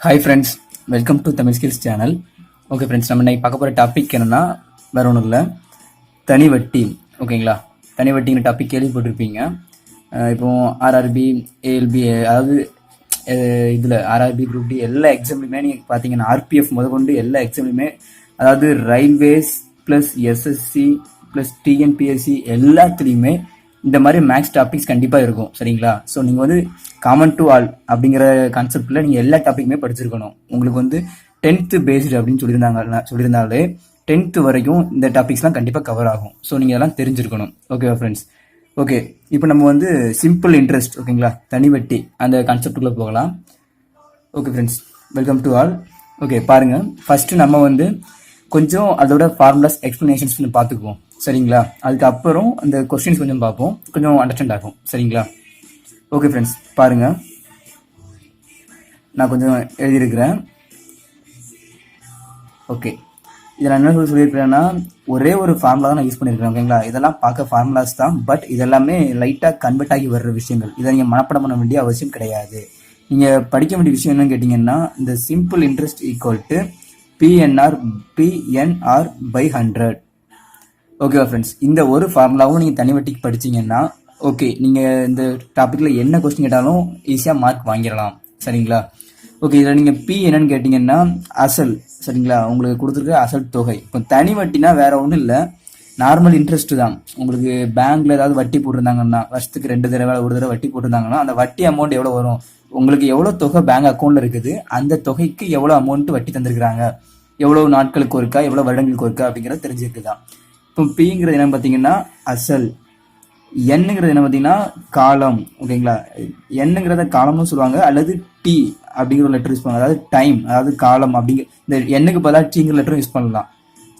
Hi friends welcome to Tamil skills channel okay friends நம்ம இன்றைக்கி பார்க்க போகிற டாபிக் என்னென்னா வேறு ஒன்றும் இல்லை தனி வட்டி ஓகேங்களா? தனி வட்டிங்கிற டாபிக் கேள்விப்பட்டிருப்பீங்க. இப்போது இப்போ ஆர்ஆர்பி ஏஎல்பி அதாவது இதில் ஆர்ஆர்பி குரூப் டி எல்லா எக்ஸாம்லையுமே நீங்கள் பார்த்தீங்கன்னா ஆர்பிஎஃப் முதற்கொண்டு எல்லா எக்ஸாம்லையுமே அதாவது railways plus SSC plus TNPSC எல்லாத்துலேயுமே இந்த மாதிரி மேக்ஸ் டாபிக்ஸ் கண்டிப்பாக இருக்கும் சரிங்களா? ஸோ நீங்கள் வந்து காமன் டு ஆல் அப்படிங்கிற கான்செப்டில் நீங்கள் எல்லா டாப்பிக்குமே படிச்சிருக்கணும். உங்களுக்கு வந்து டென்த்து பேஸ்டு அப்படின்னு சொல்லியிருந்தாங்க சொல்லியிருந்தாலே டென்த்து வரைக்கும் இந்த டாபிக்ஸ்லாம் கண்டிப்பாக கவர் ஆகும். ஸோ நீங்கள் எல்லாம் தெரிஞ்சிருக்கணும். ஓகேவா ஃப்ரெண்ட்ஸ் ஓகே இப்போ நம்ம வந்து சிம்பிள் இன்ட்ரெஸ்ட் ஓகேங்களா? தனிவட்டி அந்த கான்செப்டுக்குள்ளே போகலாம். Okay friends welcome to all okay பாருங்கள் ஃபஸ்ட்டு நம்ம வந்து கொஞ்சம் அதோட ஃபார்முலாஸ் எக்ஸ்ப்ளனேஷன்ஸ் பார்த்துக்குவோம். சரிங்களா? அதுக்கப்புறம் அந்த கொஸ்டின்ஸ் கொஞ்சம் பார்ப்போம். கொஞ்சம் அண்டர்ஸ்டாண்ட் ஆகும். சரிங்களா? ஓகே ஃப்ரெண்ட்ஸ் பாருங்கள் நான் கொஞ்சம் எழுதியிருக்கிறேன். ஓகே இதில் என்ன சொல்லி சொல்லியிருக்கிறேன்னா ஒரே ஒரு ஃபார்முலா தான் நான் யூஸ் பண்ணியிருக்கேன் ஓகேங்களா இதெல்லாம் பார்க்க ஃபார்முலாஸ் தான் பட் இதெல்லாமே லைட்டாக கன்வெர்ட் ஆகி வர்ற விஷயங்கள். இதை நீங்கள் மனப்பாடம் பண்ண வேண்டிய அவசியம் கிடையாது. நீங்கள் படிக்க வேண்டிய விஷயம் என்னன்னு கேட்டிங்கன்னா இந்த simple interest equal to PNR PNR by hundred ஓகேவா ஃப்ரெண்ட்ஸ் இந்த ஒரு ஃபார்முலாவும் நீங்கள் தனி வட்டிக்கு படிச்சீங்கன்னா ஓகே நீங்கள் இந்த டாப்பிக்கில் என்ன கொஸ்டின் கேட்டாலும் ஈஸியாக மார்க் வாங்கிடலாம். சரிங்களா? ஓகே இதில் நீங்கள் பி என்னன்னு கேட்டிங்கன்னா அசல். சரிங்களா? உங்களுக்கு கொடுத்துருக்க அசல் தொகை. இப்போ தனி வட்டினா வேறு ஒன்றும் இல்லை. நார்மல் இன்ட்ரெஸ்ட்டு தான். உங்களுக்கு பேங்க்கில் ஏதாவது வட்டி போட்டிருந்தாங்கன்னா வருஷத்துக்கு ரெண்டு தடவை ஒரு தடவை வட்டி போட்டிருந்தாங்கன்னா அந்த வட்டி அமௌண்ட் எவ்வளோ வரும்? உங்களுக்கு எவ்வளோ தொகை பேங்க் அக்கௌண்ட்டில் இருக்குது? அந்த தொகைக்கு எவ்வளோ அமௌண்ட் வட்டி தந்திருக்கிறாங்க? எவ்வளோ நாட்களுக்கு ஒருக்கா? எவ்வளோ வருடங்களுக்கு ஒருக்கா? அப்படிங்கிறத தெரிஞ்சிருக்குதான் இப்போ பிங்கிறது என்ன பார்த்தீங்கன்னா அசல். என்னங்கிறது என்ன பார்த்தீங்கன்னா காலம். ஓகேங்களா? என்னங்கிறத காலம்னு சொல்லுவாங்க அல்லது டி அப்படிங்கிற லெட்டர் யூஸ் பண்ணுவாங்க. அதாவது டைம் அதாவது காலம் அப்படிங்கிற இந்த எண்ணுக்கு பதிலாக டீங்கிற லெட்டரும் யூஸ் பண்ணலாம்.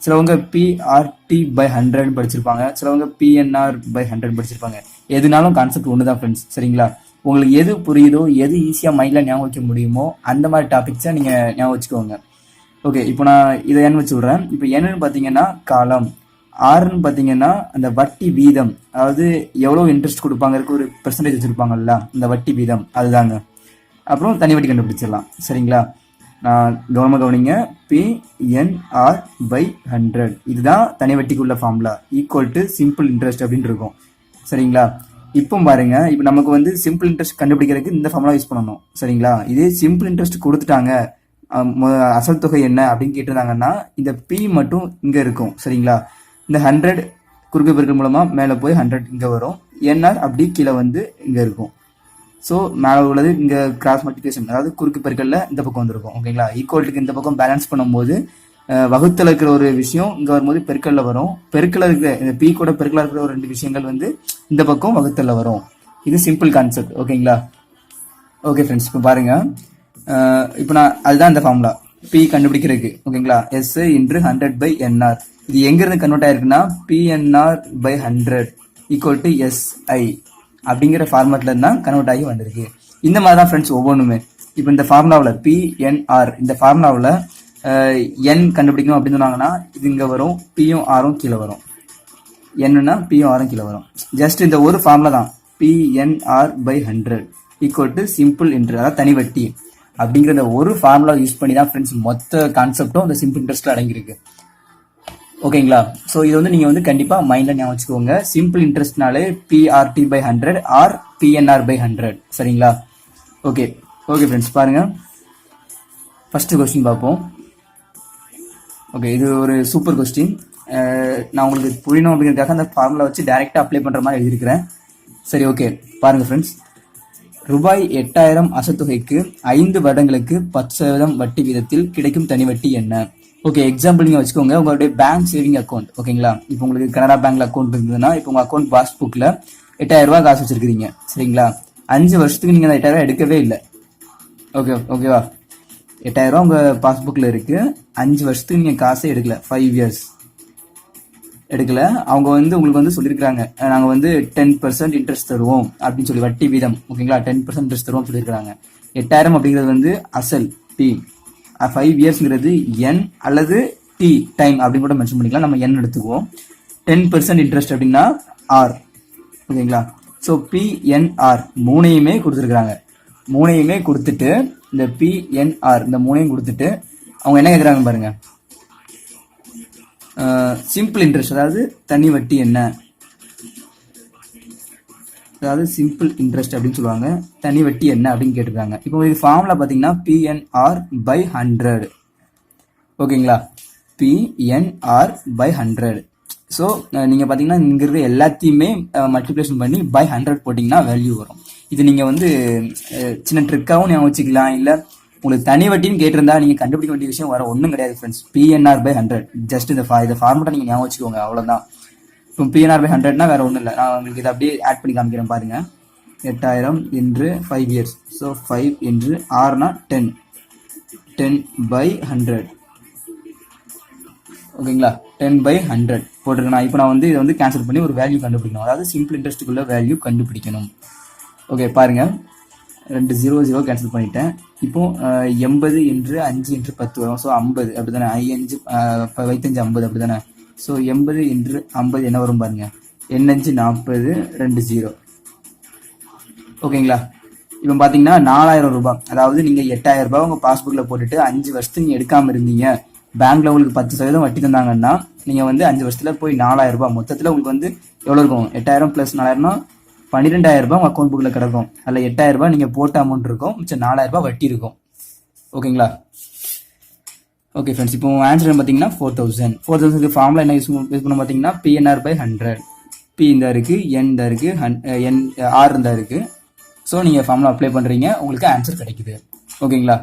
சிலவங்க பிஆர்டி பை ஹண்ட்ரட் படிச்சிருப்பாங்க. சிலவங்க பிஎன்ஆர் பை ஹண்ட்ரட் படிச்சிருப்பாங்க. எதுனாலும் கான்செப்ட் ஒன்று தான் ஃப்ரெண்ட்ஸ் சரிங்களா? உங்களுக்கு எது புரியுதோ எது ஈஸியாக மைண்டில் ஞாபகம் வைக்க முடியுமோ அந்த மாதிரி டாபிக்ஸை நீங்கள் ஞாபகம் வச்சுக்கோங்க. ஓகே இப்போ நான் இதை என் வச்சு விட்றேன். இப்போ என்னன்னு பார்த்தீங்கன்னா காலம். ஆறுன்னு பார்த்தீங்கன்னா அந்த வட்டி வீதம் அதாவது எவ்வளோ இன்ட்ரெஸ்ட் கொடுப்பாங்கிறதுக்கு ஒரு பெர்சன்டேஜ் வச்சுருப்பாங்கல்ல அந்த வட்டி வீதம் அதுதாங்க. அப்புறம் தனி வட்டி கண்டுபிடிச்சிடலாம். சரிங்களா? நான் கவனமாக கவனிங்க. பிஎன்ஆர் பை ஹண்ட்ரட் இதுதான் தனி வட்டிக்குள்ள formula equal to simple interest அப்படின்னு இருக்கும். சரிங்களா? இப்போ பாருங்க. இப்போ நமக்கு வந்து சிம்பிள் இன்ட்ரெஸ்ட் கண்டுபிடிக்கிறதுக்கு இந்த ஃபார்முலா யூஸ் பண்ணணும். சரிங்களா? இதே சிம்பிள் இன்ட்ரெஸ்ட் கொடுத்துட்டாங்க. மொ- அசல் தொகை என்ன அப்படின்னு கேட்டிருந்தாங்கன்னா இந்த பி மட்டும் இங்கே இருக்கும். சரிங்களா? இந்த ஹண்ட்ரட் குறுக்கு பெருக்கல் மூலமாக மேலே போய் ஹண்ட்ரட் இங்கே வரும். என்ஆர் அப்படி கீழே வந்து இங்கே இருக்கும். ஸோ மேலே உள்ளது இங்கே கிராஸ் மல்டிபிகேஷன் அதாவது குறுக்கு பெருக்கல்ல இந்த பக்கம் வந்திருக்கும். ஓகேங்களா ஈக்குவல்ட்டுக்கு இந்த பக்கம் பேலன்ஸ் பண்ணும்போது வகுத்தில் இருக்கிற ஒரு விஷயம் இங்கே வரும்போது பெருக்கல்ல வரும். பெருக்கல்ல இருக்கிற இந்த பி கூட பெருக்கலா இருக்கிற ஒரு ரெண்டு விஷயங்கள் வந்து இந்த பக்கம் வகுத்தல்ல வரும். இது சிம்பிள் கான்செப்ட் ஓகேங்களா ஓகே ஃப்ரெண்ட்ஸ் இப்போ பாருங்க. இப்போ நான் அதுதான் இந்த ஃபார்முலா பி கண்டுபிடிக்கிறதுக்கு. ஓகேங்களா S into hundred by NR இது எங்கேருந்து கன்வெர்ட் ஆயிருக்குன்னா PNR by hundred equal to SI அப்படிங்கிற ஃபார்மேட்டில் தான் கன்வெர்ட் ஆகி வந்திருக்கு. இந்த மாதிரி தான் ஃப்ரெண்ட்ஸ் ஒவ்வொன்றுமே. இப்போ இந்த ஃபார்முலாவில் பிஎன்ஆர் இந்த ஃபார்முலாவில் என் கண்டுபிடிக்கணும் அப்படின்னு சொன்னாங்கன்னா இது இங்கே வரும் பியும் ஆரும் கீழே வரும். என்னன்னா பியும் ஆரும் கீழே வரும். ஜஸ்ட் இந்த ஒரு ஃபார்முலா தான். PNR by hundred equal to simple interest அதாவது தனி வட்டி. அப்படிங்கிற இந்த ஒரு ஃபார்முலா யூஸ் பண்ணி தான் ஃப்ரெண்ட்ஸ் மொத்த கான்செப்டும் இந்த சிம்பிள் இன்ட்ரெஸ்ட்டில் அடங்கியிருக்கு. ஓகேங்களா? ஸோ இது வந்து நீங்கள் வந்து கண்டிப்பாக மைண்டில் ஞாபகம் வச்சுக்கோங்க. Simple இன்ட்ரெஸ்ட்னாலே PRT by hundred or PNR by hundred சரிங்களா? ஓகே ஓகே ஃப்ரெண்ட்ஸ் பாருங்கள் ஃபஸ்ட்டு கொஸ்டின் பார்ப்போம். ஓகே இது ஒரு சூப்பர் கொஸ்டின் நான் உங்களுக்கு புரியணும் அப்படிங்கிறதுக்காக அந்த ஃபார்முலா வச்சு டைரெக்டாக அப்ளை பண்ணுற மாதிரி எழுதியிருக்கிறேன். சரி ஓகே பாருங்கள் ஃப்ரெண்ட்ஸ் ரூபாய் எட்டாயிரம் அசத்தொகைக்கு ஐந்து வருடங்களுக்கு பத்து சதவீதம் வட்டி வீதத்தில் கிடைக்கும் தனி வட்டி என்ன? ஓகே எக்ஸாம்பிள் நீங்கள் வச்சுக்கோங்க. உங்களுடைய பேங்க் சேவிங் அக்கௌண்ட் ஓகேங்களா இப்போ உங்களுக்கு கனரா பேங்க்ல அக்கௌண்ட் இருந்ததுன்னா இப்போ உங்கள் அக்கௌண்ட் பாஸ்புக்கில் எட்டாயிரம் ரூபா காசு வச்சிருக்கீங்க சரிங்களா? அஞ்சு வருஷத்துக்கு நீங்கள் அந்த எட்டாயிரம் எடுக்கவே இல்லை. ஓகே ஓகேவா எட்டாயிரம் ரூபா உங்கள் பாஸ்புக்கில் இருக்குது அஞ்சு வருஷத்துக்கு நீங்கள் காசே எடுக்கல. ஃபைவ் இயர்ஸ் எடுக்கல. அவங்க வந்து உங்களுக்கு வந்து சொல்லியிருக்காங்க நாங்கள் வந்து டென் பர்சன்ட் இன்ட்ரெஸ்ட் தருவோம் அப்படின்னு சொல்லி வட்டி வீதம் ஓகேங்களா டென் பர்சன்ட் இன்ட்ரெஸ்ட் தருவோம் சொல்லியிருக்காங்க எட்டாயிரம் அப்படிங்கிறது வந்து அசல் பி ஃபைவ் இயர்ஸ்ங்கிறது என் அல்லது டி டைம் அப்படின்னு கூட மென்ஷன் பண்ணிக்கலாம். நம்ம என் எடுத்துக்குவோம். டென் பெர்சன்ட் இன்ட்ரெஸ்ட் அப்படின்னா ஆர் ஓகேங்களா ஸோ பிஎன்ஆர் மூணையுமே கொடுத்துருக்குறாங்க. மூணையுமே கொடுத்துட்டு இந்த பிஎன்ஆர் இந்த மூணையும் கொடுத்துட்டு அவங்க என்ன கேட்குறாங்க பாருங்க. சிம்பிள் இன்ட்ரெஸ்ட் அதாவது தனி வட்டி என்ன? அதாவது சிம்பிள் இன்ட்ரெஸ்ட் அப்படின்னு சொல்லுவாங்க. தனி வட்டி என்ன அப்படின்னு கேட்டிருக்காங்க. இப்போ இது ஃபார்மில் பார்த்தீங்கன்னா பிஎன்ஆர் பை ஹண்ட்ரட் ஓகேங்களா? பிஎன்ஆர் பை ஹண்ட்ரட் ஸோ நீங்கள் பார்த்தீங்கன்னா இங்கே எல்லாத்தையுமே மல்டிப்ளேஷன் பண்ணி பை ஹண்ட்ரட் போட்டிங்கன்னா வேல்யூ வரும். இது நீங்கள் வந்து சின்ன ட்ரிக்காகவும் ஞாபகம் வச்சுக்கலாம். இல்லை உங்களுக்கு தனி வட்டின்னு கேட்டிருந்தா நீங்கள் கண்டுபிடிக்க வேண்டிய விஷயம் வர ஒன்றும் கிடையாது friends PNR by hundred just இந்த ஃபா இந்த ஃபார்மெட்டை நீங்கள் ஞாபகம் வச்சுக்கோங்க. அவ்வளோதான் இப்போ பிஎன்ஆர் பை ஹண்ட்ரட்னா வேறு ஒன்றும் இல்லை. நான் உங்களுக்கு இதை அப்படியே ஆட் பண்ணி காமிக்கிறேன் பாருங்கள் எட்டாயிரம் இன்று five years so five into ஆறுனா டென் டென் பை ஹண்ட்ரட் ஓகேங்களா? டென் பை ஹண்ட்ரட் போட்டிருக்கேன் இப்போ நான் வந்து இதை வந்து கேன்சல் பண்ணி ஒரு வேல்யூ கண்டுபிடிக்கணும். அதாவது சிம்பிள் இன்ட்ரெஸ்ட்டுக்குள்ள வேல்யூ கண்டுபிடிக்கணும். ஓகே பாருங்கள் ரெண்டு ஜீரோ ஜீரோ கேன்சல் பண்ணிட்டேன். இப்போ எண்பது என்று அஞ்சு என்று பத்து வரும். ஸோ ஐம்பது. அப்படி தானே ஐ அஞ்சு வைத்தஞ்சு ஐம்பது. அப்படி தானே ஸோ எண்பது இன்று ஐம்பது என்ன வரும் பாருங்க. எண்ணஞ்சு நாற்பது ரெண்டு ஜீரோ ஓகேங்களா இப்போ பார்த்தீங்கன்னா நாலாயிரம் ரூபாய். அதாவது நீங்கள் எட்டாயிரம் ரூபாய் உங்கள் பாஸ்புக்கில் போட்டுட்டு அஞ்சு வருஷத்துக்கு நீங்கள் எடுக்காமல் இருந்தீங்க. பேங்க்ல உங்களுக்கு பத்து சதவீதம் வட்டி தந்தாங்கன்னா நீங்கள் வந்து அஞ்சு வருஷத்தில் போய் நாலாயிரம் ரூபாய். மொத்தத்தில் உங்களுக்கு வந்து எவ்வளோ இருக்கும்? எட்டாயிரம் ப்ளஸ் நாலாயிரம்னா பன்னிரெண்டாயிரம் ரூபாய் உங்கள் அக்கௌண்ட் புக்கில் கிடக்கும். அதில் எட்டாயிரம் ரூபாய் நீங்கள் போட்ட அமௌண்ட் இருக்கும். மிச்சம் நாலாயிரம் ரூபாய் வட்டி இருக்கும். ஓகேங்களா ஓகே ஃப்ரெண்ட்ஸ் இப்போ ஆன்சர் பார்த்தீங்கன்னா ஃபோர் தௌசண்ட் ஃபோர் தௌசண்ட்க்கு ஃபார்முலா என்ன யூஸ் யூஸ் பண்ண பார்த்தீங்கன்னா பிஎன்ஆர் பை ஹண்ட்ரட் பி இந்த இருக்கு என் இந்த இருக்கு என் ஆர் இந்த இருக்கு. ஸோ நீங்கள் ஃபார்முலா அப்ளை பண்ணுறீங்க உங்களுக்கு ஆன்சர் கிடைக்குது. ஓகேங்களா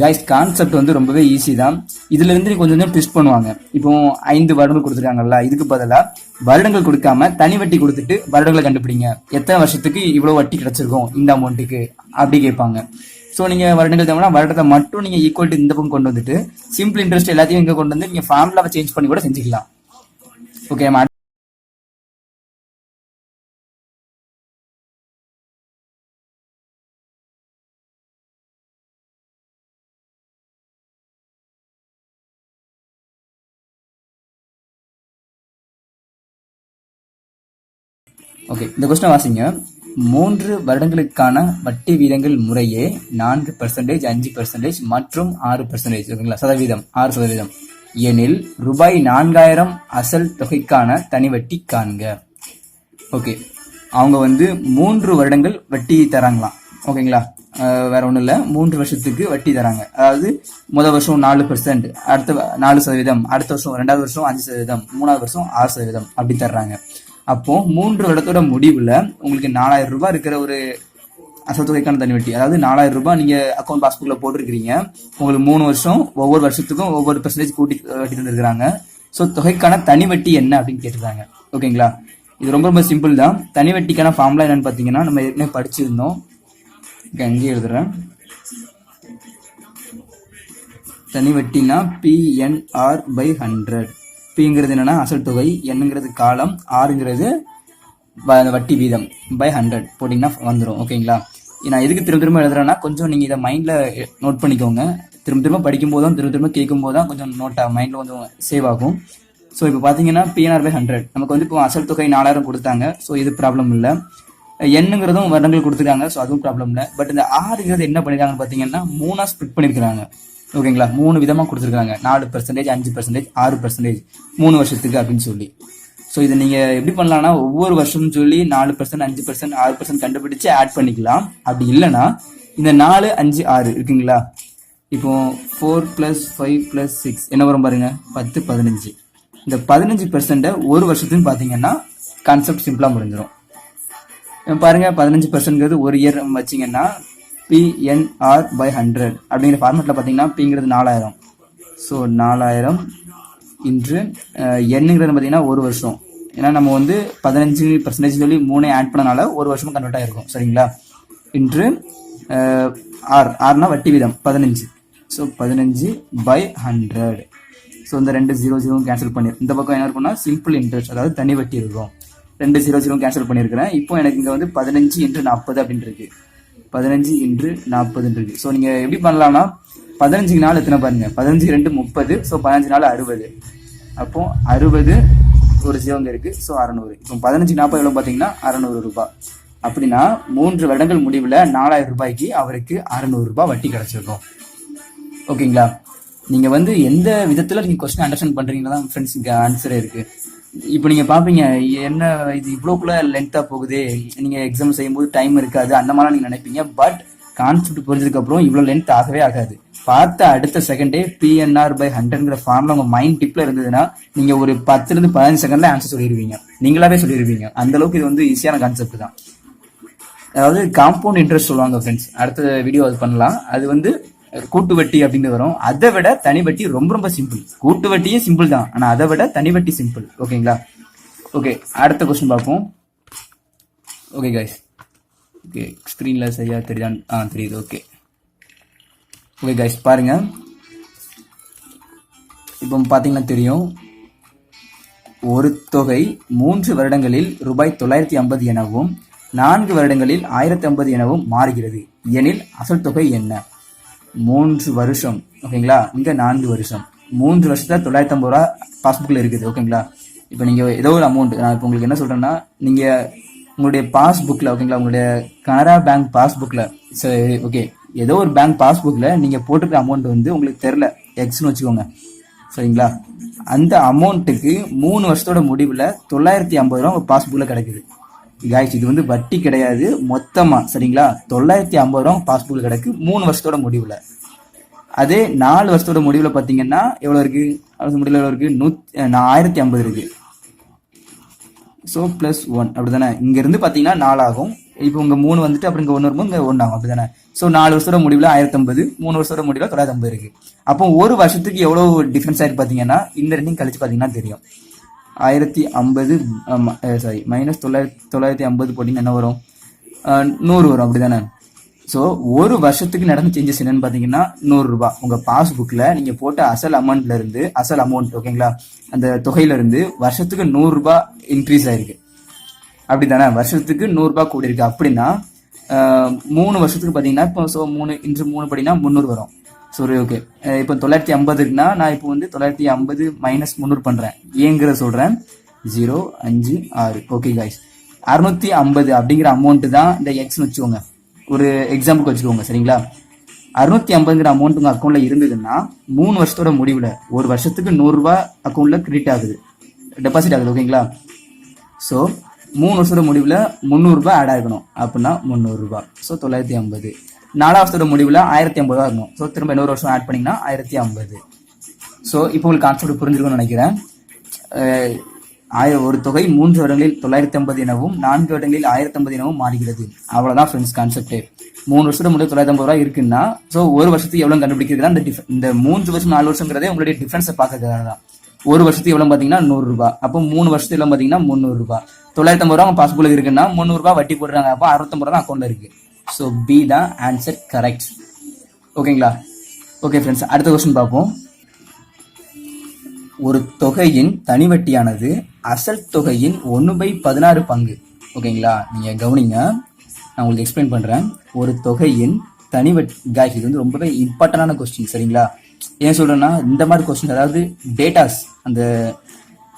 கைஸ் கான்செப்ட் வந்து ரொம்பவே ஈஸி தான். இதுலேருந்து கொஞ்சம் கொஞ்சம் ட்விஸ்ட் பண்ணுவாங்க. இப்போ ஐந்து வருடங்கள் கொடுத்துருக்காங்கல்ல இதுக்கு பதிலாக வருடங்கள் கொடுக்காம தனி வட்டி கொடுத்துட்டு வருடங்களை கண்டுபிடிங்க. எத்தனை வருஷத்துக்கு இவ்வளோ வட்டி கிடச்சிருக்கும் இந்த அமௌண்ட்டுக்கு அப்படி கேட்பாங்க. ஸோ நீங்கள் வருடங்கள் தேவைன்னா வருடத்தை மட்டும் நீங்கள் ஈக்குவல் டு இந்த பக்கம் கொண்டு வந்துட்டு சிம்பிள் இன்ட்ரெஸ்ட் எல்லாத்தையும் இங்கே கொண்டு வந்து நீங்க ஃபார்முலாவை சேஞ்ச் பண்ணி கூட செஞ்சுக்கலாம். ஓகே ஓகே இந்த கொஸ்டின் வாசிங்க. மூன்று வருடங்களுக்கான வட்டி வீதங்கள் முறையே நான்கு பர்சன்டேஜ் அஞ்சு பர்சன்டேஜ் மற்றும் ஆறு பர்சன்டேஜ் ஓகேங்களா சதவீதம் ஆறு சதவீதம். எனில் ரூபாய் நான்காயிரம் அசல் தொகைக்கான தனி வட்டி காண்க. ஓகே. அவங்க வந்து மூன்று வருடங்கள் வட்டி தராங்களாம். ஓகேங்களா? வேற ஒன்றும் இல்லை. மூன்று வருஷத்துக்கு வட்டி தராங்க. அதாவது முதல் வருஷம் நாலு பர்சன்ட் அடுத்த நாலு சதவீதம் அடுத்த வருஷம் ரெண்டாவது வருஷம் அஞ்சு சதவீதம் மூணாவது வருஷம் ஆறு சதவீதம் அப்படி தர்றாங்க. அப்போ மூன்று வருடத்தோட முடிவுல உங்களுக்கு நாலாயிரம் ரூபாய் இருக்கிற ஒரு அசத்தொகைக்கான தனி வட்டி அதாவது நாலாயிரம் ரூபாய் நீங்க அக்கௌண்ட் பாஸ்புக்ல போட்டிருக்கிறீங்க. உங்களுக்கு மூணு வருஷம் ஒவ்வொரு வருஷத்துக்கும் ஒவ்வொரு பெர்சன்டேஜ் கூட்டி வட்டி தந்துருக்காங்க ஸோ தொகைக்கான தனி வட்டி என்ன அப்படின்னு கேட்டிருக்காங்க. ஓகேங்களா இது ரொம்ப ரொம்ப சிம்பிள் தான். தனி வட்டிக்கான ஃபார்ம்லாம் என்னன்னு பார்த்தீங்கன்னா நம்ம ஏற்கனவே படிச்சிருந்தோம். இங்க அங்கேயே எழுதுறேன். தனி வட்டினா பிஎன்ஆர் பை ஹண்ட்ரட் பிங்கிறது என்னன்னா அசல் தொகை என்னங்கிறது காலம் ஆறுங்கிறது வ- வட்டி வீதம் பை ஹண்ட்ரட் போட்டிங்கன்னா வந்துடும் ஓகேங்களா நான் எதுக்கு திரும்ப திரும்ப எழுதுறேன்னா கொஞ்சம் நீங்கள் இதை மைண்டில் நோட் பண்ணிக்கோங்க. திரும்ப திரும்ப படிக்கும் போதும் திரும்ப திரும்ப கேட்கும் போது தான் கொஞ்சம் நோட் மைண்டில் கொஞ்சம் சேவ் ஆகும். ஸோ இப்போ பார்த்தீங்கன்னா பிஎன்ஆர் பை ஹண்ட்ரட் நமக்கு வந்து இப்போ அசல் தொகை நாலாயிரம் கொடுத்தாங்க. ஸோ இது ப்ராப்ளம் இல்லை. எண்ணுங்கிறதும் வருடங்கள் கொடுத்துருக்காங்க. ஸோ அதுவும் ப்ராப்ளம் இல்லை. பட் இந்த ஆறுங்கிறது என்ன பண்ணிருக்காங்கன்னு பார்த்தீங்கன்னா மூணாக ஸ்பிட் பண்ணியிருக்கிறாங்க ஓகேங்களா? மூணு விதமாக கொடுத்துருக்காங்க. நாலு பர்சன்டேஜ் அஞ்சு பர்சன்டேஜ் ஆறு பர்சன்டேஜ் மூணு வருஷத்துக்கு அப்படின்னு சொல்லி. ஸோ இதை நீங்கள் எப்படி பண்ணலாம்னா ஒவ்வொரு வருஷம்னு சொல்லி நாலு பர்சன்ட் அஞ்சு பர்சன்ட் ஆறு பர்சன்ட் கண்டுபிடிச்சு ஆட் பண்ணிக்கலாம். அப்படி இல்லைன்னா இந்த நாலு அஞ்சு ஆறு இருக்குங்களா? இப்போ four plus five plus six என்ன வரும் பாருங்க? பத்து பதினஞ்சு. இந்த பதினஞ்சு பெர்சென்ட்டை ஒரு வருஷத்துக்கு பார்த்தீங்கன்னா கான்செப்ட் சிம்பிளாக முடிஞ்சிடும் பாருங்கள் பாருங்க பதினஞ்சு பர்சன்ட்ங்கிறது ஒரு இயர் வச்சீங்கன்னா பிஎன்ஆர் பை ஹண்ட்ரட் அப்படிங்கிற ஃபார்மெட்டில் பார்த்தீங்கன்னா பிங்கிறது நாலாயிரம். ஸோ நாலாயிரம் இன்று என்னங்கிறது பார்த்தீங்கன்னா ஒரு வருஷம். ஏன்னா நம்ம வந்து பதினஞ்சு பர்சன்டேஜ் சொல்லி மூணே ஆட் பண்ணனால ஒரு வருஷமும் கன்வெர்ட் ஆகிருக்கும் சரிங்களா? இன்று ஆர் ஆர்னா வட்டி வீதம் பதினஞ்சு. ஸோ பதினஞ்சு பை ஹண்ட்ரட் ஸோ இந்த ரெண்டு ஜீரோ ஜீரோ கேன்சல் பண்ணி இந்த பக்கம் என்ன இருக்கும்னா சிம்பிள் இன்ட்ரெஸ்ட் அதாவது தனி வட்டி இருக்கும். ரெண்டு ஜீரோ ஜீரோ கேன்சல் பண்ணியிருக்கிறேன். இப்போ எனக்கு இங்கே வந்து பதினஞ்சு இன்று நாற்பது அப்படின்னு இருக்கு. பதினஞ்சு இன்று நாற்பதுன்றது ஸோ நீங்கள் எப்படி பண்ணலாம்னா பதினஞ்சுக்கு நாள் எத்தனை பாருங்க. பதினஞ்சு ரெண்டு முப்பது ஸோ பதினஞ்சு நாள் அறுபது. அப்போ அறுபது ஒரு சிவங்க இருக்குது ஸோ அறநூறு. இப்போ பதினஞ்சு நாற்பது எவ்வளோ பார்த்தீங்கன்னா அறநூறு ரூபாய் அப்படின்னா மூன்று வருடங்கள் முடிவில் நாலாயிரம் ரூபாய்க்கு அவருக்கு அறநூறு ரூபாய் வட்டி கிடைச்சிருக்கும். ஓகேங்களா? நீங்கள் வந்து எந்த விதத்தில் நீங்கள் கொஸ்டின் அண்டர்ஸ்டாண்ட் பண்ணுறீங்களா தான் ஃப்ரெண்ட்ஸ் இங்கே ஆன்சரே இருக்குது இப்போ நீங்கள் பார்ப்பீங்க என்ன இது இவ்வளோக்குள்ள லென்த்தாக போகுது? நீங்கள் எக்ஸாம் செய்யும்போது டைம் இருக்காது அந்த மாதிரிலாம் நீங்கள் நினைப்பீங்க. பட் கான்செப்ட் புரிஞ்சதுக்கப்புறம் இவ்வளோ லென்த் ஆகவே ஆகாது. பார்த்த அடுத்த செகண்டே பிஎன்ஆர் பை ஹண்ட்ரட்ங்கிற ஃபார்ம்ல உங்கள் மைண்ட் டிப்பில் இருந்ததுன்னா நீங்கள் ஒரு பத்துலேருந்து பதினஞ்சு செகண்ட்ல ஆன்சர் சொல்லிடுவீங்க. நீங்களாவே சொல்லிடுவீங்க. அந்த அளவுக்கு இது வந்து ஈஸியான கான்செப்ட் தான். அதாவது காம்பவுண்ட் இன்ட்ரெஸ்ட் சொல்லுவாங்க ஃப்ரெண்ட்ஸ் அடுத்த வீடியோ அது பண்ணலாம். அது வந்து கூட்டு வட்டி அப்படின்னு வரும். அதை விட தனி வட்டி ரொம்ப ரொம்ப சிம்பிள் கூட்டு வட்டியும் சிம்பிள் தான். ஆனால் அதை விட தனி வட்டி சிம்பிள் ஓகேங்களா ஓகே அடுத்த கொஸ்டின் பார்ப்போம். ஓகே கைஸ் ஓகே ஸ்க்ரீனில் சரியாக தெரியுதான் ஆ தெரியுது. ஓகே ஓகே கைஸ் பாருங்க. இப்போ பார்த்தீங்கன்னா தெரியும். ஒரு தொகை மூன்று வருடங்களில் ரூபாய் தொள்ளாயிரத்தி ஐம்பது எனவும் நான்கு வருடங்களில் ஆயிரத்தி ஐம்பது எனவும் மாறுகிறது. எனில் அசல் தொகை என்ன? மூன்று வருஷம் ஓகேங்களா? இங்க நான்கு வருஷம். மூன்று வருஷத்துல தொள்ளாயிரத்தி ஐம்பது ரூபா பாஸ்புக்ல இருக்குது ஓகேங்களா? இப்போ நீங்க ஏதோ ஒரு அமௌண்ட் நான் இப்போ உங்களுக்கு என்ன சொல்றேன்னா நீங்க உங்களுடைய பாஸ்புக்ல ஓகேங்களா உங்களுடைய கனரா பேங்க் பாஸ்புக்ல சரி ஓகே ஏதோ ஒரு பேங்க் பாஸ்புக்ல நீங்க போட்டிருக்க அமௌண்ட் வந்து உங்களுக்கு தெரில எக்ஸ்னு வச்சுக்கோங்க. சரிங்களா? அந்த அமௌண்ட்டுக்கு மூணு வருஷத்தோட முடிவில் தொள்ளாயிரத்தி ஐம்பது ரூபா உங்கள் பாஸ்புக்கில் கிடைக்குது. காய்ச்சி இது வந்து வட்டி கிடையாது. மொத்தமாக சரிங்களா? தொள்ளாயிரத்தி ஐம்பது ரூபா பாஸ்புக் கிடக்கு. மூணு வருஷத்தோட முடிவில். அதே நாலு வருஷத்தோட முடிவில் பார்த்தீங்கன்னா எவ்வளோ இருக்குது முடிவில் எவ்வளோ இருக்குது நூத் ஆயிரத்தி ஐம்பது இருக்கு. ஸோ ப்ளஸ் ஒன் அப்படி தானே இங்கேருந்து பார்த்தீங்கன்னா நாலு ஆகும் இப்போ உங்கள் மூணு வந்துட்டு அப்புறம் இங்கே ஒன்று வரும்போது இங்கே ஒன்று ஆகும் அப்படி தானே ஸோ நாலு வருஷத்தோட முடிவில் ஆயிரத்தம்பது மூணு வருஷத்தோட முடிவில் தொள்ளாயிரத்தி ஐம்பது இருக்கு. அப்போ ஒரு வருஷத்துக்கு எவ்வளோ டிஃப்ரென்ஸ் ஆகிட்டு பார்த்தீங்கன்னா இந்த ரெண்டையும் கழிச்சு பார்த்தீங்கன்னா தெரியும். ஆயிரத்தி ஐம்பது சாரி மைனஸ் தொள்ளாயிரத்தி தொள்ளாயிரத்தி ஐம்பது போட்டிங்கன்னா என்ன வரும்? நூறு வரும் அப்படி தானே ஸோ ஒரு வருஷத்துக்கு நடந்த சேஞ்சஸ் என்னன்னு பார்த்தீங்கன்னா நூறுரூபா உங்கள் பாஸ்புக்கில் நீங்கள் போட்ட அசல் அமௌண்ட்லேருந்து அசல் அமௌண்ட் ஓகேங்களா அந்த தொகையிலேருந்து வருஷத்துக்கு நூறுரூபா இன்க்ரீஸ் ஆயிருக்கு. அப்படி தானே வருஷத்துக்கு நூறுரூபா கூடி இருக்கு அப்படின்னா மூணு வருஷத்துக்கு பார்த்தீங்கன்னா இப்போ ஸோ மூணு இன்று மூணு படினா முந்நூறு வரும். சரி ஓகே இப்போ தொள்ளாயிரத்தி ஐம்பதுக்குனா நான் இப்போ வந்து தொள்ளாயிரத்தி ஐம்பது மைனஸ் முந்நூறு பண்ணுறேன் ஏங்கிற சொல்கிறேன் ஜீரோ அஞ்சு ஆறு. ஓகே காய்ஸ் அறுநூத்தி ஐம்பது அப்படிங்கிற அமௌண்ட்டு தான் இந்த எக்ஸ்னு வச்சுக்கோங்க. ஒரு எக்ஸாம்பிளுக்கு வச்சுக்கோங்க சரிங்களா? அறுநூத்தி ஐம்பதுங்கிற அமௌண்ட் உங்கள் அக்கௌண்ட்ல இருந்ததுன்னா மூணு வருஷத்தோட முடிவில் ஒரு வருஷத்துக்கு நூறுரூவா அக்கௌண்ட்ல கிரெடிட் ஆகுது. டெபாசிட் ஆகுது ஓகேங்களா ஸோ மூணு வருஷத்தோட முடிவில் முந்நூறுரூபா ஆட் ஆகணும். அப்படின்னா முந்நூறுரூபா ஸோ தொள்ளாயிரத்தி ஐம்பது. நாலாம் வருஷத்தோட முடிவில் ஆயிரத்தி ஐம்பது ரூபா இருக்கும் ஸோ திரும்ப இன்னொரு வருஷம் ஆட் பண்ணிங்கன்னா ஆயிரத்தி ஐம்பது. ஸோ இப்போ உங்களுக்கு கான்செப்ட் புரிஞ்சிருக்கும்னு நினைக்கிறேன். ஆயிரம் ஒரு தொகை மூன்று வருடங்களில் தொள்ளாயிரத்தி ஐம்பது எனவும் நான்கு வருடங்களில் ஆயிரத்தி ஐம்பது எனவும் மாறுகிறது. அவ்வளோதான் ஃப்ரெண்ட்ஸ் கான்செப்டே மூணு வருஷத்துக்கு முடிவு தொள்ளாயிரத்தி ஐம்பது ரூபா இருக்குன்னா ஸோ ஒரு வருஷத்துக்கு எவ்வளோ கண்டுபிடிக்கிறது இந்த டிஃப் இந்த மூன்று வருஷம் நாலு வருஷங்கிறதே உங்களுடைய டிஃப்ரென்ஸை பார்க்கறதுக்காக தான் ஒரு வருஷத்துக்கு எவ்வளோ பார்த்தீங்கன்னா நூறுரூபா அப்போ மூணு வருஷத்துக்கு எவ்வளோ பார்த்தீங்கன்னா முந்நூறுரூபா தொள்ளாயிரத்தி ஐம்பது ரூபா பாஸ்புக் இருக்குன்னா முந்நூறுரூபா வட்டி போடுறாங்க. அப்போ அறுபத்தம்பது ரூபா தான் அக்கௌண்ட்டில் இருக்குது ஸோ பி தான் ஆன்சர் கரெக்ட் ஓகேங்களா ஓகே ஃப்ரெண்ட்ஸ் அடுத்த கொஸ்டின் பார்ப்போம். ஒரு தொகையின் தனிவட்டியானது அசல் தொகையின் ஒன்று பை பதினாறு பங்கு. ஓகேங்களா நீங்கள் கவனிங்க. நான் உங்களுக்கு எக்ஸ்பிளைன் பண்ணுறேன் ஒரு தொகையின் தனிவட்டி காய்ஸ் இது வந்து ரொம்பவே இம்பார்ட்டண்டான கொஸ்டின் சரிங்களா? ஏன் சொல்கிறேன்னா இந்த மாதிரி கொஸ்டின் அதாவது டேட்டாஸ் அந்த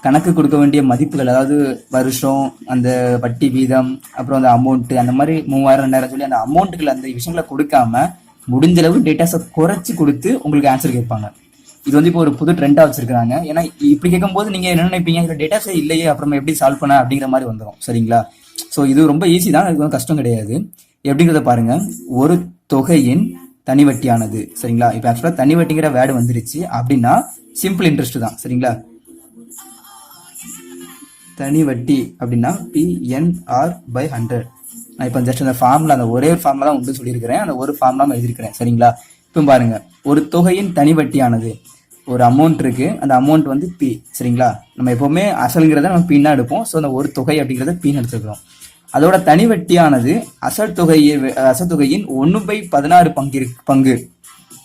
கணக்கு கொடுக்க வேண்டிய மதிப்புகள் அதாவது வருஷம் அந்த வட்டி வீதம் அப்புறம் அந்த அமௌண்ட்டு அந்த மாதிரி மூவாயிரம் ரெண்டாயிரம் சொல்லி அந்த அமௌண்ட்டுகள் அந்த விஷயங்களை கொடுக்காம முடிஞ்ச அளவு டேட்டாஸை குறைச்சி கொடுத்து உங்களுக்கு ஆன்சர் கேட்பாங்க. இது வந்து இப்போ ஒரு புது ட்ரெண்டாக வச்சிருக்காங்க ஏன்னா இப்படி கேட்கும்போது நீங்கள் என்ன நினைப்பீங்க? இதில் டேட்டாஸே இல்லையே அப்புறம் எப்படி சால்வ் பண்ண? அப்படிங்கிற மாதிரி வந்துடும் சரிங்களா? ஸோ இது ரொம்ப ஈஸி தான். இது வந்து கஷ்டம் கிடையாது. எப்படிங்கிறத பாருங்க. ஒரு தொகையின் தனி வட்டியானது சரிங்களா? இப்போ ஆக்சுவலாக தனி வட்டிங்கிற வேர்டு வந்துருச்சு. அப்படின்னா சிம்பிள் இன்ட்ரெஸ்ட் தான். சரிங்களா? தனி வட்டி அப்படின்னா பிஎன்ஆர் பை ஹண்ட்ரட் நான் இப்போ ஜஸ்ட் அந்த ஃபார்மில் அந்த ஒரே ஒரு தான் உண்டு சொல்லியிருக்கிறேன். அந்த ஒரு ஃபார்முலா எழுதியிருக்கிறேன். சரிங்களா? இப்போ பாருங்க. ஒரு தொகையின் தனி வட்டியானது ஒரு அமௌண்ட் இருக்கு. அந்த அமௌண்ட் வந்து பி சரிங்களா? நம்ம எப்பவுமே அசல்ங்கிறத நம்ம பின்னா எடுப்போம். ஸோ அந்த ஒரு தொகை அப்படிங்கிறத பின் எடுத்துக்கிறோம். அதோட தனி வட்டியானது அசல் தொகையை அசல் தொகையின் ஒன்று பை பதினாறு பங்கு பங்கு.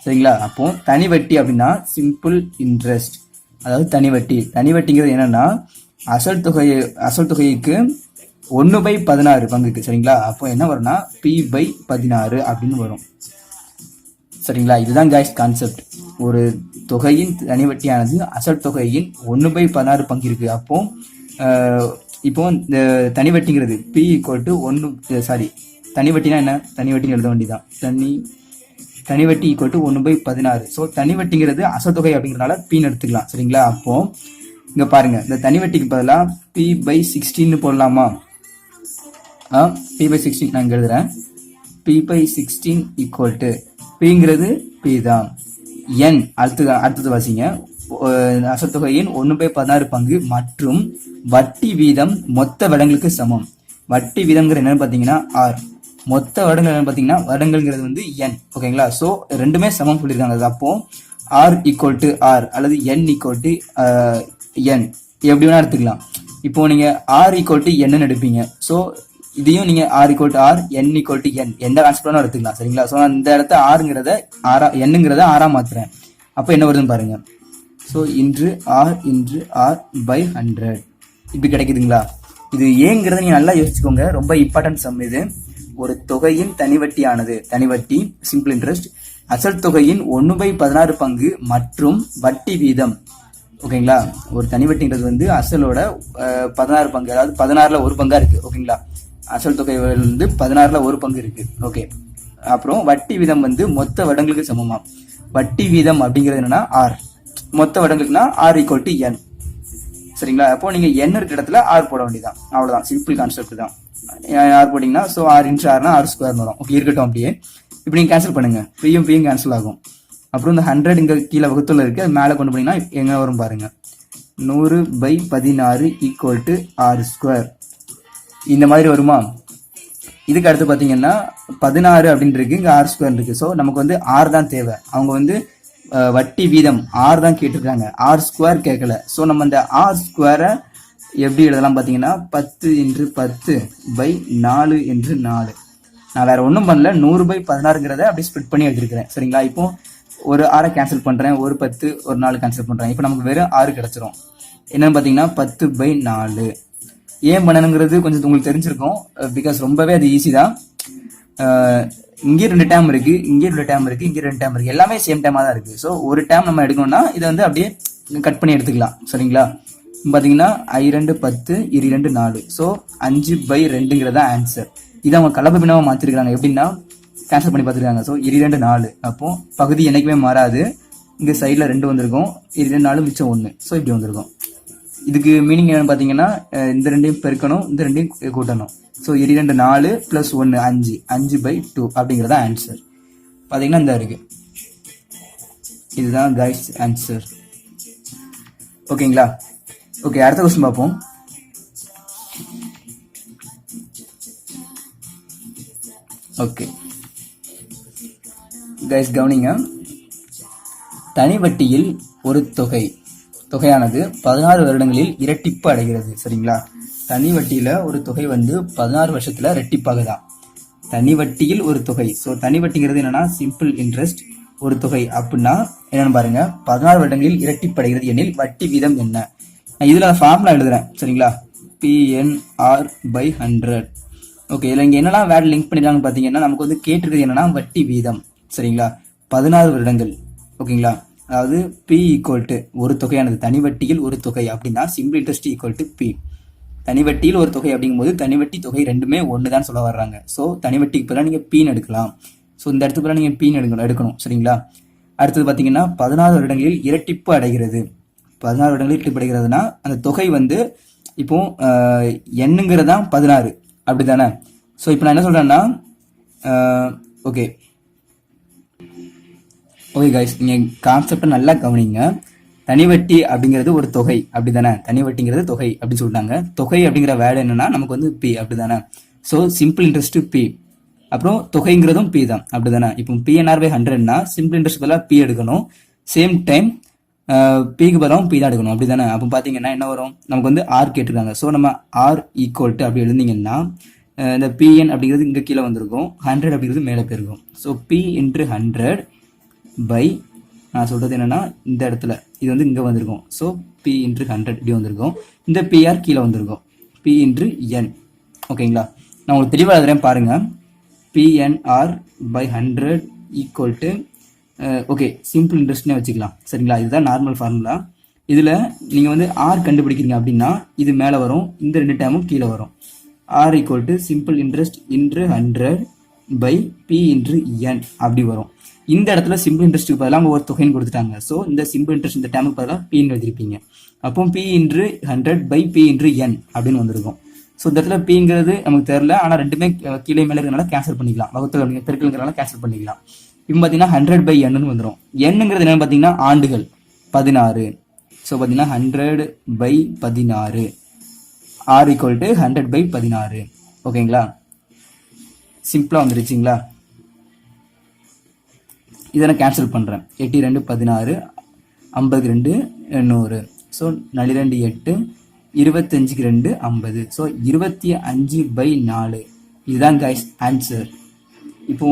சரிங்களா? அப்போ தனி வட்டி அப்படின்னா சிம்பிள் இன்ட்ரெஸ்ட் அதாவது தனி வட்டி தனி வட்டிங்கிறது என்னன்னா அசல் தொகையை அசல் தொகைக்கு ஒன்று பை பதினாறு பங்குக்கு சரிங்களா? அப்போ என்ன வரும்னா பி பை பதினாறு அப்படின்னு வரும். சரிங்களா? இதுதான் காய்ஸ் கான்செப்ட் ஒரு தொகையின் தனிவட்டியானது அசல் தொகையின் ஒன்று பை பதினாறு பங்கு இருக்குது அப்போ இப்போ இந்த தனி வட்டிங்கிறது பி ஈக்குவல் டு ஒன்று சாரி தனிவட்டினா என்ன? தனி வட்டின்னு எழுத வேண்டியதான் தனி தனி வட்டி ஈக்குவல் டு ஒன்று பை பதினாறு. ஸோ தனி வட்டிங்கிறது அசத்தொகை அப்படிங்கிறனால பின்னு எடுத்துக்கலாம் சரிங்களா? அப்போது இங்கே பாருங்கள் இந்த தனி வட்டிக்கு பதிலாக பி பை சிக்ஸ்டீன்னு போடலாமா? ஆ பி பை சிக்ஸ்டீன் நான் எழுதுகிறேன் P by sixteen equal to பிங்கிறது பி தான். என் அடுத்தது அடுத்தது வாசிங்க. அசத்தொகையின் ஒன்று பை பதினாறு பங்கு மற்றும் வட்டி வீதம் மொத்த வருடங்களுக்கு சமம். வட்டி வீதம்ங்கிறது என்னன்னு பார்த்தீங்கன்னா ஆர் மொத்த வருடங்கள் என்னன்னு பார்த்தீங்கன்னா வருடங்கள்ங்கிறது வந்து என் ஓகேங்களா ஸோ ரெண்டுமே சமம் சொல்லியிருக்காங்க. அது அப்போ ஆர் ஈக்குவல் டு ஆர் அல்லது என் ஈக்குவல் டு என் எப்படி வேணா எடுத்துக்கலாம். இப்போ நீங்கள் ஆர் ஈக்குவல் டு என்னன்னு எடுப்பீங்க. ஸோ இதையும் நீங்கள் R equal to R N equal to N எந்த கான்செப்ட் வேணாலும் எடுத்துக்கலாம் சரிங்களா? ஸோ நான் இந்த இடத்த ஆறுங்கிறத ஆறா என்னங்கிறத ஆறா மாத்துறேன். அப்போ என்ன வருதுன்னு பாருங்கள் ஸோ இன்று ஆர் இன்று ஆர் பை ஹண்ட்ரட் இப்படி கிடைக்குதுங்களா? இது ஏங்கிறத நீங்கள் நல்லா யோசிச்சுக்கோங்க. ரொம்ப இம்பார்ட்டன்ட் சம் இது. ஒரு தொகையின் தனிவட்டியானது. தனிவட்டி சிம்பிள் இன்ட்ரெஸ்ட் அசல் தொகையின் ஒன்று பை பதினாறு பங்கு மற்றும் வட்டி வீதம். ஓகேங்களா? ஒரு தனிவட்டிங்கிறது வந்து அசலோட பதினாறு பங்கு அதாவது பதினாறில் ஒரு பங்காக இருக்குது ஓகேங்களா? அசல் தொகை வந்து பதினாறில் ஒரு பங்கு இருக்குது ஓகே. அப்புறம் வட்டி வீதம் வந்து மொத்த வடங்களுக்கு சமமாக வட்டி வீதம் அப்படிங்கிறது என்னன்னா ஆர் மொத்த வருடங்களுக்குனா ஆர் ஈக்குவல் டு என் சரிங்களா? அப்போ நீங்கள் என் இருக்க இடத்துல ஆர் போட வேண்டியதான் அவ்வளோதான் சிம்பிள் கான்செப்ட் தான். ஆர் போட்டிங்கன்னா ஸோ ஆர் இன்ச்சு ஆர்னா ஆர் ஸ்கொயர் வரும். ஓகே இருக்கட்டும் அப்படியே. இப்போ நீங்கள் கேன்சல் பண்ணுங்கள் ஃப்ரீயும் ஃப்ரீயும் கேன்சல் ஆகும். அப்புறம் இந்த ஹண்ட்ரட் இங்கே கீழே வகுத்துல இருக்கு. அது மேலே கொண்டு போனீங்கன்னா எங்கே வரும் பாருங்கள் நூறு பை பதினாறு ஈக்குவல் டு ஆறு ஸ்கொயர் இந்த மாதிரி வருமா? இதுக்கு அடுத்து பார்த்தீங்கன்னா பதினாறு அப்படின்னு இருக்கு. ஆறு ஸ்கொயர் இருக்குது ஸோ நமக்கு வந்து ஆறு தான் தேவை. அவங்க வந்து வட்டி வீதம் ஆறு தான் கேட்டிருக்காங்க. ஆறு ஸ்கொயர் கேட்கல. ஸோ நம்ம இந்த ஆறு ஸ்கொயரை எப்படி எழுதலாம் பார்த்தீங்கன்னா பத்து என்று பத்து பை நாலு என்று நாலு. நான் வேறு ஒன்றும் பண்ணல. நூறு பை பதினாறுங்கிறத அப்படியே ஸ்ப்ளிட் பண்ணி எழுதியிருக்கிறேன் சரிங்களா? இப்போ ஒரு ஆறை கேன்சல் பண்ணுறேன் ஒரு பத்து ஒரு நாலு கேன்சல் பண்ணுறேன் இப்போ நமக்கு வெறும் ஆறு கிடச்சிரும். என்னென்னு பார்த்தீங்கன்னா பத்து பை நாலு. ஏன் பண்ணணுங்கிறது கொஞ்சம் உங்களுக்கு தெரிஞ்சிருக்கும். பிகாஸ் ரொம்பவே அது ஈஸி தான். இங்கே ரெண்டு டேம் இருக்கு இங்கே ரெண்டு டேம் இருக்கு இங்கே ரெண்டு டேம் இருக்கு. எல்லாமே சேம் டேமாக தான் இருக்கு. ஸோ ஒரு டேம் நம்ம எடுக்கணும்னா இதை வந்து அப்படியே கட் பண்ணி எடுத்துக்கலாம். சரிங்களா? பார்த்தீங்கன்னா ஐ ரெண்டு பத்து இரு ரெண்டு நாலு. ஸோ அஞ்சு பை ரெண்டுங்கிறதா ஆன்சர் இதை அவங்க கலப்பு பின்னமா மாற்றிருக்கிறாங்க எப்படின்னா கேன்சல் பண்ணி பார்த்துருக்காங்க. ஸோ இரண்டு ரெண்டு நாலு. அப்போ பகுதி என்றைக்குமே மாறாது. இங்கே சைடில் ரெண்டு வந்திருக்கும். இரண்டு ரெண்டு நாலு மிச்சம் ஒன்று ஸோ இப்படி வந்திருக்கும். இதுக்கு மீனிங் என்னன்னு பார்த்தீங்கன்னா இந்த ரெண்டையும் பெருக்கணும் இந்த ரெண்டையும் கூட்டணும். ஸோ இரண்டு ரெண்டு நாலு ப்ளஸ் ஒன்று அஞ்சு. அஞ்சு பை டூ அப்படிங்கிறதா ஆன்சர் பார்த்தீங்கன்னா இந்த இருக்கு. இதுதான் கைஸ் ஆன்சர் ஓகேங்களா? ஓகே அடுத்த கொஸ்டின் பார்ப்போம். ஓகே. கைஸ் கவனிங்க. தனி வட்டியில் ஒரு தொகை. தொகையானது பதினாறு வருடங்களில் இரட்டிப்பு அடைகிறது சரிங்களா? தனி வட்டியில் ஒரு தொகை வந்து பதினாறு வருஷத்தில் ரெட்டிப்பாகுதான் தனி வட்டியில் ஒரு தொகை. ஸோ தனி வட்டிங்கிறது என்னென்னா சிம்பிள் இன்ட்ரெஸ்ட் ஒரு தொகை. அப்படின்னா என்னன்னு பாருங்க பதினாறு வருடங்களில் இரட்டிப்படைகிறது எனில் வட்டி வீதம் என்ன? நான் இதில் ஃபார்முலா எழுதுறேன் சரிங்களா? பிஎன்ஆர் பை ஹண்ட்ரட் ஓகே இதில் இங்கே என்னெல்லாம் வேர்ட் லிங்க் பண்ணிடுறாங்கன்னு பார்த்தீங்கன்னா நமக்கு வந்து கேட்டிருக்கிறது என்னன்னா வட்டி வீதம். சரிங்களா? பதினாறு வருடங்கள். ஓகேங்களா? அதாவது பி ஈக்குவல் டு ஒரு தொகையானது தனி வட்டியில் ஒரு தொகை அப்படின்னா simple interest equal to P தனி வட்டியில் ஒரு தொகை அப்படிங்கும்போது தனி வட்டி தொகை ரெண்டுமே ஒன்று தான் சொல்ல வர்றாங்க. ஸோ தனி வட்டிக்கு பதிலாக நீங்கள் பீன் எடுக்கலாம். ஸோ இந்த இடத்துக்கு பதிலாக நீங்கள் பீன் எடுக்கணும் எடுக்கணும். சரிங்களா? அடுத்தது பார்த்தீங்கன்னா பதினாறு வருடங்களில் இரட்டிப்பு அடைகிறது. பதினாறு வருடங்களில் இரட்டிப்பு அடைகிறதுனா அந்த தொகை வந்து இப்போ ஆஹ், எண்ணுங்கிறது தான் பதினாறு. அப்படிதானே ஸோ இப்போ நான் என்ன சொல்கிறேன்னா ஓகே ஓகே கைஸ் நீங்கள் கான்செப்டை நல்லா கவனிங்க. தனிவட்டி அப்படிங்கிறது ஒரு தொகை அப்படி தானே தனிவட்டிங்கிறது தொகை அப்படின்னு சொல்லிட்டாங்க தொகை அப்படிங்கிற வேர்டு என்னன்னா நமக்கு வந்து பி அப்படி தானே ஸோ சிம்பிள் இன்ட்ரெஸ்ட் பி அப்புறம் தொகைங்கிறதும் பி தான் அப்படி தானே இப்போ பிஎன்ஆர் பை ஹண்ட்ரட்னா சிம்பிள் இன்ட்ரெஸ்ட் பதிலாக பி எடுக்கணும். சேம் டைம் பிக்கு பதிலாகவும் பி தான் எடுக்கணும் அப்படி தானே அப்போ பார்த்தீங்கன்னா என்ன வரும்? நமக்கு வந்து ஆர் கேட்டிருக்காங்க. ஸோ நம்ம ஆர் ஈக்குவல் டு அப்படி எழுந்தீங்கன்னா இந்த பிஎன் அப்படிங்கிறது இங்கே கீழே வந்திருக்கும். ஹண்ட்ரட் அப்படிங்கிறது மேலே போயிருக்கும். So P into hundred by நான் சொல்கிறது என்னென்னா இந்த இடத்துல. இது வந்து இங்கே வந்திருக்கும். ஸோ பி இன்ட்ரு ஹண்ட்ரட் இப்படி வந்திருக்கும். இந்த பிஆர் கீழே வந்திருக்கும். பி இன்ட்ரு என் ஓகேங்களா நான் உங்களுக்கு தெளிவாக எழுதுறேன் பாருங்கள் PNR by hundred equal to okay simple இன்ட்ரெஸ்ட்னே வச்சுக்கலாம். சரிங்களா? இதுதான் நார்மல் ஃபார்முலா இதில் நீங்கள் வந்து ஆர் கண்டுபிடிக்கிறீங்க அப்படின்னா இது மேலே வரும். இந்த ரெண்டு டேமும் கீழே வரும். R equal to simple interest into hundred by P into N அப்படி வரும். இந்த இடத்துல சிம்பிள் இன்ட்ரெஸ்ட்டுக்கு பதிலாக அவங்க ஒரு தொகைன்னு கொடுத்துட்டாங்க. ஸோ இந்த சிம்பிள் இன்ட்ரெஸ்ட் இந்த டேமுக்கு பதிலாக பின்னு எழுதிருப்பீங்க அப்போ B into hundred by P into என் அப்படின்னு வந்திருக்கும். ஸோ இந்த இடத்துல பிங்கிறது நமக்கு தெரில ஆனால் ரெண்டுமே கீழே மேலே இருக்கிறனால கேன்சல் பண்ணிக்கலாம். வகுத்தல் அப்படிங்க பெருக்கல்ங்கிறனால கேன்சல் பண்ணிக்கலாம். இப்போ பார்த்தீங்கன்னா ஹண்ட்ரட் பை என்னு வந்துடும் எண்ணுங்கிறது என்னன்னு பார்த்தீங்கன்னா ஆண்டுகள். பதினாறு. ஸோ பார்த்தீங்கன்னா ஹண்ட்ரட் பை பதினாறு. R equal to hundred by பதினாறு. ஓகேங்களா சிம்பிளாக வந்துருச்சுங்களா? இதை நான் கேன்சல் பண்ணுறேன் எட்டி ரெண்டு பதினாறு ஐம்பது ரெண்டு நூறு ஸோ நளிரெண்டு எட்டு இருபத்தஞ்சுக்கு ரெண்டு ஐம்பது. ஸோ இருபத்தி அஞ்சு பை நாலு. இதுதான் கைஸ் ஆன்சர் இப்போ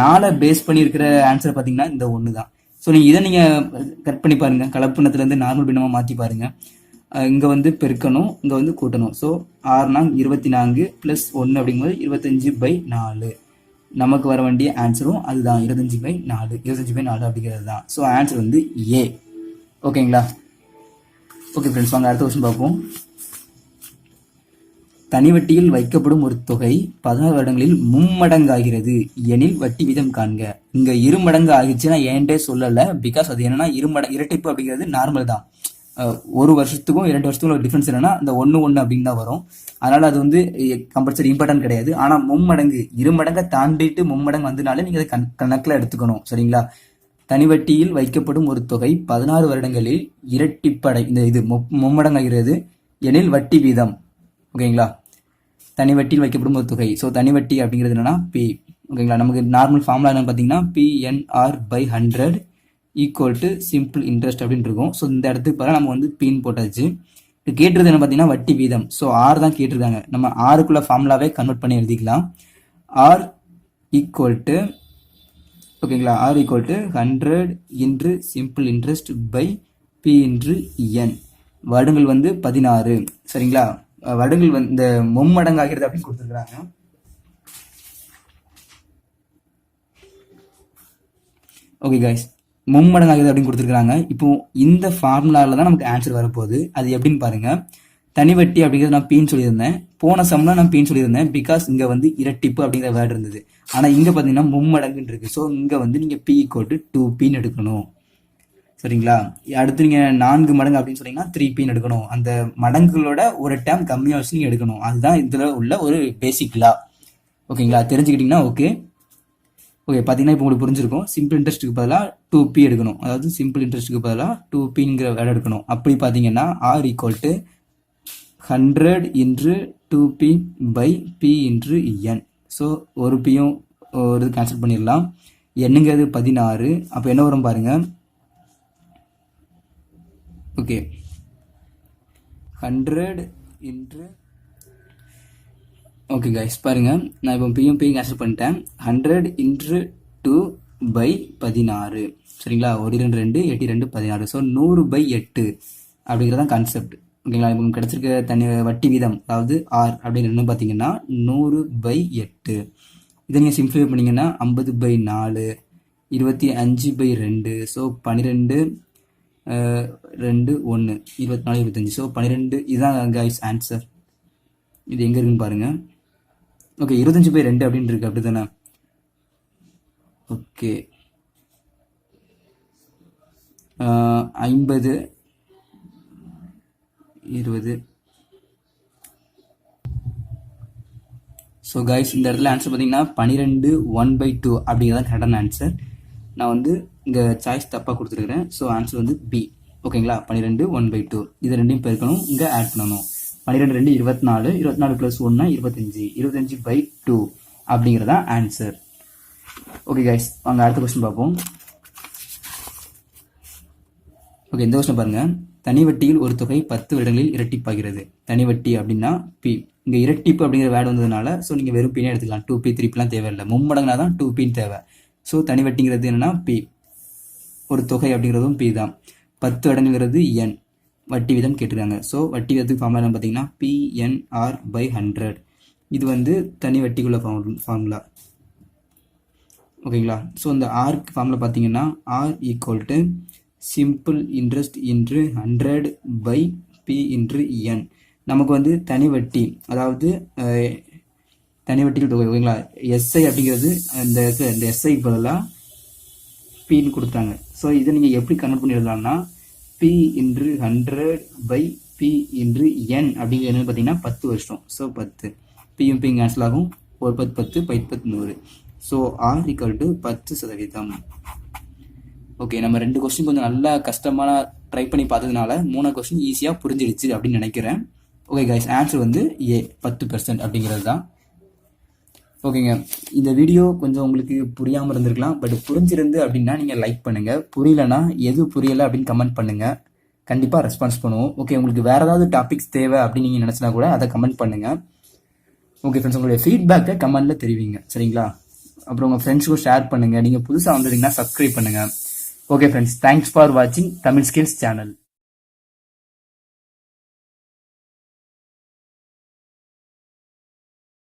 நாலை பேஸ் பண்ணியிருக்கிற ஆன்சர் பார்த்தீங்கன்னா இந்த ஒன்று தான் ஸோ நீங்கள் இதை நீங்கள் கட் பண்ணி பாருங்கள் கலப்பினத்துலேருந்து நார்மல் பின்னமாக மாற்றி பாருங்கள் இங்கே வந்து பெருக்கணும் இங்கே வந்து கூட்டணும். ஸோ ஆறுனா இருபத்தி நான்கு ப்ளஸ் ஒன்று அப்படிங்கும்போது இருபத்தஞ்சு பை நாலு. நமக்கு வர வேண்டிய ஆன்சரும் அதுதான். இருபத்தஞ்சு பை நாலு. இருபத்தஞ்சு பை நாலு அப்படிங்கிறது தான். ஸோ ஆன்சர் வந்து ஏ ஓகேங்களா ஓகே ஃப்ரெண்ட்ஸ் வாங்க அடுத்த கொஸ்டின் பார்ப்போம். தனி வட்டியில் வைக்கப்படும் ஒரு தொகை பதினாறு வருடங்களில் மும்மடங்காகிறது. எனில் வட்டி வீதம் காண்க. இங்கே இருமடங்கு ஆகிடுச்சுன்னா ஏன்டே சொல்லலை. பிகாஸ் அது என்னன்னா இருமட இரட்டிப்பு அப்படிங்கிறது நார்மல் தான். ஒரு வருஷத்துக்கும் இரண்டு வருஷத்துக்கும் ஒரு டிஃப்ரென்ஸ் என்னன்னா அந்த ஒன்று ஒன்று அப்படின்னு தான் வரும். அதனால அது வந்து கம்பல்சரி இம்பார்ட்டன்ட் கிடையாது. ஆனால் மும்மடங்கு இரு மடங்கை தாண்டிட்டு மும்மடங்கு வந்தனாலே நீங்கள் அதை கண் கணக்கில் எடுத்துக்கணும் சரிங்களா? தனி வட்டியில் வைக்கப்படும் ஒரு தொகை பதினாறு வருடங்களில் இரட்டிப்படை இந்த இது மும்மடங்காகிறது. எனில் வட்டி வீதம் ஓகேங்களா? தனி வட்டியில் வைக்கப்படும் ஒரு தொகை. ஸோ தனி வட்டி அப்படிங்கிறது என்னன்னா பி ஓகேங்களா? நமக்கு நார்மல் ஃபார்முலா என்னன்னு பார்த்தீங்கன்னா PNR by hundred equal to simple interest அப்படின்னு இருக்கும். ஸோ இந்த இடத்துக்கு பார்த்தா நம்ம வந்து பின் போட்டாச்சு. இது கேட்டிருது என்ன பார்த்தீங்கன்னா வட்டி வீதம். ஸோ ஆர் தான் கேட்டிருக்காங்க. நம்ம ஆறுக்குள்ள ஃபார்முலாவே கன்வெர்ட் பண்ணி எழுதிக்கலாம். ஆர் ஈக்குவல் டு ஓகேங்களா R equal to hundred into simple interest by P into N வருடங்கள் வந்து பதினாறு. சரிங்களா? வருடங்கள் வந்து இந்த மும்மடங்காகிறது அப்படின்னு கொடுத்துருக்குறாங்க. ஓகே கைஸ் மும்மடங்காகுது அப்படின்னு கொடுத்துருக்காங்க இப்போ இந்த ஃபார்முலாவில் தான் நமக்கு ஆன்சர் வரப்போகுது. அது எப்படின்னு பாருங்க. தனி வட்டி அப்படிங்கிறது நான் பீன்னு சொல்லியிருந்தேன். போன சம்லாம் நான் பீன் சொல்லியிருந்தேன். பிகாஸ் இங்கே வந்து இரட்டிப்பு அப்படிங்கிற வேர்டு இருந்தது. ஆனால் இங்கே பார்த்தீங்கன்னா மும்மடங்குன்னு இருக்கு. ஸோ இங்கே வந்து நீங்கள் பி கோட்டு டூ பீன் எடுக்கணும். சரிங்களா? அடுத்து நீங்கள் நான்கு மடங்கு அப்படின்னு சொன்னீங்கன்னா த்ரீ பீன் எடுக்கணும். அந்த மடங்குகளோட ஒரு டேம் கம்மியாக வச்சு நீங்கள் எடுக்கணும். அதுதான் இதில் உள்ள ஒரு பேசிக் லா ஓகேங்களா? தெரிஞ்சுக்கிட்டிங்கன்னா ஓகே ஓகே பார்த்தீங்கன்னா இப்போ உங்களுக்கு புரிஞ்சிருக்கும். சிம்பிள் இன்ட்ரெஸ்ட்டுக்கு பதிலாக டூ பி எடுக்கணும். அதாவது சிம்பிள் இன்ட்ரெஸ்ட்டுக்கு பதிலாக டூ பிங்கிற வேலை எடுக்கணும். அப்படி பார்த்தீங்கன்னா R equal to hundred into two P by P into N so ஒரு பியும் ஒரு இது கேன்சல் பண்ணிடலாம். என்னங்கிறது பதினாறு. அப்போ என்ன வரும் பாருங்கள் okay hundred into okay guys பாருங்கள் நான் இப்போ பிஎம்பி கேன்சல் பண்ணிட்டேன். ஹண்ட்ரட் இன்ட்ரு டூ பை பதினாறு. சரிங்களா? ஒரு ரெண்டு ரெண்டு எட்டு ரெண்டு பதினாறு. ஸோ நூறு பை எட்டு அப்படிங்கிறது தான் கான்செப்ட் ஓகேங்களா இப்போ கிடச்சிருக்க தனி வட்டி வீதம் அதாவது ஆர் அப்படின்னு பார்த்தீங்கன்னா நூறு பை எட்டு. இதை நீங்கள் சிம்பிளிஃபை பண்ணிங்கன்னா ஐம்பது பை நாலு இருபத்தி அஞ்சு பை ரெண்டு. ஸோ பன்னிரெண்டு ரெண்டு ஒன்று இருபத்தி நாலு இருபத்தஞ்சி ஸோ பன்னிரெண்டு இதுதான் கைஸ் ஆன்சர் இது எங்கே இருக்குன்னு பாருங்கள் ஓகே இருபத்தஞ்சு பை ரெண்டு அப்படின்னு இருக்கு அப்படி தானே ஓகே ஐம்பது இருபது. ஸோ கைஸ் இந்த இடத்துல ஆன்சர் பார்த்தீங்கன்னா பன்னிரெண்டு ஒன் பை டூ அப்படிங்கிறதான் கரெக்டான ஆன்சர் நான் வந்து இங்கே சாய்ஸ் தப்பாக கொடுத்துருக்குறேன். ஸோ ஆன்சர் வந்து பி ஓகேங்களா பன்னிரெண்டு ஒன் பை டூ இது ரெண்டையும் பெருக்கணும். இங்கே ஆட் பண்ணணும். பன்னிரெண்டு ரெண்டு இருபத்தி நாலு இருபத்தி நாலு ப்ளஸ் ஒன்று இருபத்தஞ்சி. இருபத்தஞ்சி பை டூ அப்படிங்கிறதா ஆன்சர் ஓகே கைஸ் வாங்க அடுத்த கொஸ்டின் பார்ப்போம். ஓகே இந்த கொஸ்டின் பாருங்கள் தனி வட்டியில் ஒரு தொகை பத்து வருடங்களில் இரட்டிப்பாகிறது. தனி வட்டி அப்படின்னா பி இங்கே இரட்டிப்பு அப்படிங்கிற வேர்டு வந்ததுனால ஸோ நீங்கள் வெறும் பின்னே எடுத்துக்கலாம். டூ பி த்ரீ பிலாம் தேவையில்லை. மும்மடங்குனா தான் டூ பின்னு தேவை. ஸோ தனி வட்டிங்கிறது என்னன்னா பி ஒரு தொகை அப்படிங்கிறதும் பி தான். பத்து இடங்கிறது என் வட்டி விதம் கேட்டிருக்காங்க. ஸோ வட்டி விதத்துக்கு ஃபார்முலா என்ன பார்த்தீங்கன்னா பிஎன்ஆர் பை ஹண்ட்ரட் இது வந்து தனி வட்டிக்குள்ள ஃபார்முலா ஓகேங்களா? ஸோ இந்த ஆர்க்கு ஃபார்முலா பார்த்தீங்கன்னா R equal to simple interest into hundred by P into N நமக்கு வந்து தனி வட்டி அதாவது தனி வட்டிகள் தொகை ஓகேங்களா? எஸ்ஐ அப்படிங்கிறது இந்த இந்த எஸ்ஐக்கு பதிலாக பின்னு கொடுத்தாங்க ஸோ இதை நீங்கள் எப்படி கன்வெர்ட் பண்ணி எழுதலாம்னா P into hundred by P into N அப்படிங்கிறது என்னன்னு பார்த்தீங்கன்னா பத்து வருஷம். ஸோ பத்து. பியும் பிங் கேன்சல் ஆகும். ஒரு பத்து பத்து பை பத்து நூறு. ஸோ ஆர் ஈக்குவல் டு பத்து சதவீதம். ஓகே நம்ம ரெண்டு கொஸ்டின் கொஞ்சம் நல்லா கஷ்டமான ட்ரை பண்ணி பார்த்ததுனால மூணு கொஸ்டின் ஈஸியாக புரிஞ்சிடுச்சு அப்படின்னு நினைக்கிறேன். ஓகே கைஸ் ஆன்சர் வந்து ஏ பத்து பெர்சன்ட் அப்படிங்கிறது தான். ஓகேங்க. இந்த வீடியோ கொஞ்சம் உங்களுக்கு புரியாமல் இருந்திருக்கலாம். பட் புரிஞ்சிருந்து அப்படின்னா நீங்கள் லைக் பண்ணுங்கள் புரியலனா எது புரியலை அப்படின்னு கமெண்ட் பண்ணுங்கள் கண்டிப்பாக ரெஸ்பான்ஸ் பண்ணுவோம். ஓகே உங்களுக்கு வேறு ஏதாவது டாபிக்ஸ் தேவை அப்படின்னு நீங்கள் நினச்சினா கூட அதை கமெண்ட் பண்ணுங்கள் ஓகே ஃப்ரெண்ட்ஸ் உங்களுடைய ஃபீட்பேக்கை கமெண்ட்டில் தெரிவிங்க. சரிங்களா? அப்புறம் உங்கள் ஃப்ரெண்ட்ஸுக்கும் ஷேர் பண்ணுங்கள் நீங்கள் புதுசாக வந்துருங்கன்னா சப்ஸ்கிரைப் பண்ணுங்கள் ஓகே ஃப்ரெண்ட்ஸ் தேங்க்ஸ் ஃபார் வாட்சிங் தமிழ் ஸ்கில்ஸ் சேனல்